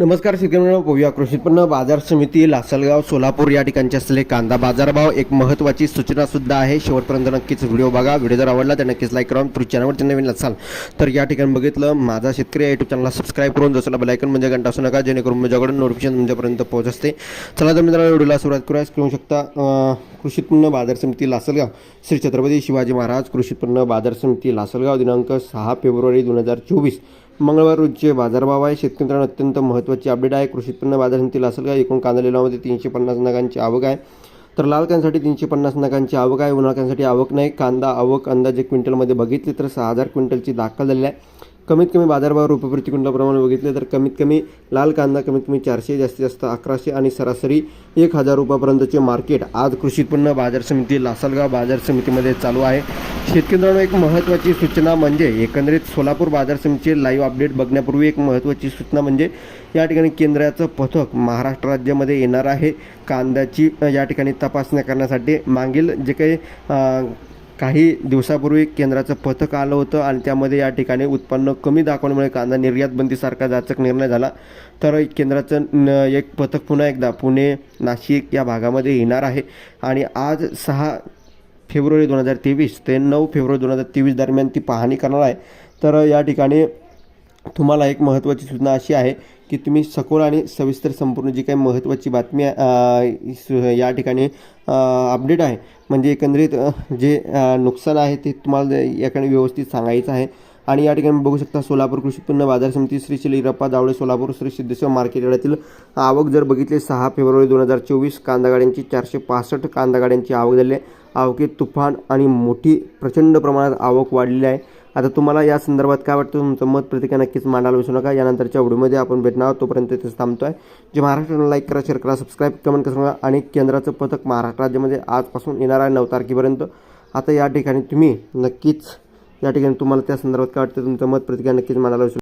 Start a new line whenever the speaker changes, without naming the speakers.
नमस्कार शेतकऱ्यांनो पाहूया कृषी उत्पन्न बाजार समिती लासलगाव सोलापूर या ठिकाणचे असलेले कांदा बाजारभाव एक महत्त्वाची सूचना सुद्धा आहे. शेवटपर्यंत नक्कीच व्हिडिओ बघा. व्हिडिओ जर आवडला तर नक्कीच लाईक करा. तुम्ही चॅनलवरती नवीन असाल तर या ठिकाणी बघितलं माझा शेतकरी युट्यूब चॅनलला सबस्क्राईब करून जसं बेलायकन म्हणजे घंटा असू नका जेणेकरून माझ्याकडून नोटिफिकेशन तुमच्यापर्यंत पोहोच असते. चला तर मित्रांनो व्हिडिओला सुरुवात करूया. करू शकता कृषी उत्पन्न बाजार समिती लासलगाव श्री छत्रपती शिवाजी महाराज कृषी उत्पन्न बाजार समिती लासलगाव दिनांक सहा फेब्रुवारी दोन हजार चोवीस. मंगळवार रोजचे बाजारभाव आहे शेतकरी मित्रांनो अत्यंत महत्त्वाची अपडेट आहे. कृषी उत्पन्न बाजार समितीला असेल का? एकूण कांदा लिलावामध्ये तीनशे पन्नास नगांची आवक आहे. तर लाल कांद्यासाठी तीनशे पन्नास नगांची आवक आहे. उन्हाळ आवक नाही. कांदा आवक अंदाजे क्विंटलमध्ये बघितली तर सहा हजार क्विंटलची दाखल झालेली आहे. कमीत कमी बाजारभाव रुपये प्रति बघितले तर कमीत कमी लाल कांदा कमीत कमी चारशे जास्तीत जास्त अकराशे आणि सरासरी एक हजार रुपयापर्यंतचे मार्केट आज कृषी उत्पन्न बाजार समिती लासलगाव बाजार समितीमध्ये चालू आहे. शेतकऱ्यांना एक महत्त्वाची सूचना म्हणजे एकंदरीत सोलापूर बाजार समितीचे लाईव्ह अपडेट बघण्यापूर्वी एक महत्त्वाची सूचना म्हणजे या ठिकाणी केंद्राचं पथक महाराष्ट्र राज्यामध्ये येणार आहे. कांद्याची या ठिकाणी तपासण्या करण्यासाठी मागील जे काही काही दिवसापूर्वी केंद्राचं पथक आलं होतं आणि त्यामध्ये या ठिकाणी उत्पन्न कमी दाखवण्यामुळे कांदा निर्यात बंदीसारखा जाचक निर्णय झाला. तर केंद्राचं न एक पथक पुन्हा एकदा पुणे नाशिक या भागामध्ये येणार आहे. आणि आज सहा फेब्रुवारी दोन हजार तेवीस ते नऊ फेब्रुवारी दोन हजार तेवीस दरम्यान ती पाहणी करणार आहे. तर या ठिकाणी तुम्हाला एक महत्त्वाची सूचना अशी आहे की तुम्ही सखोल आणि सविस्तर संपूर्ण जी काही महत्त्वाची बातमी या ठिकाणी अपडेट आहे. म्हणजे एकंदरीत जे नुकसान आहे ते तुम्हाला या ठिकाणी व्यवस्थित सांगायचं आहे. आणि या ठिकाणी बघू शकता सोलापूर कृषी उत्पन्न बाजार समिती श्री शिलीरप्पा जावळे सोलापूर श्री सिद्धेश्वर मार्केट यार्डातील आवक जर बघितली सहा फेब्रुवारी दोन हजार चोवीस कांदा गाड्यांची चारशे पासष्ट कांदा गाड्यांची आवक झाली आहे. आवकीत तुफान आणि मोठी प्रचंड प्रमाणात आवक वाढलेली आहे. आता तुम्हाला या संदर्भात काय वाटतं? तुमचं मत प्रतिक्रिया नक्कीच मांडायला विसरू नका. यानंतरच्या व्हिडिओमध्ये आपण भेटणार आहोत तोपर्यंत तिथेच थांबतो आहे जे महाराष्ट्राला लाईक करा शेअर करा सबस्क्राईब कमेंट करा आणि केंद्राचं पथक महाराष्ट्र राज्यामध्ये आजपासून येणार आहे नऊ तारखेपर्यंत. आता या ठिकाणी तुम्ही नक्कीच या ठिकाणी तुम्हाला त्या संदर्भात काय वाटतं? तुमचं मत प्रतिक्रिया नक्कीच मांडायला विसरू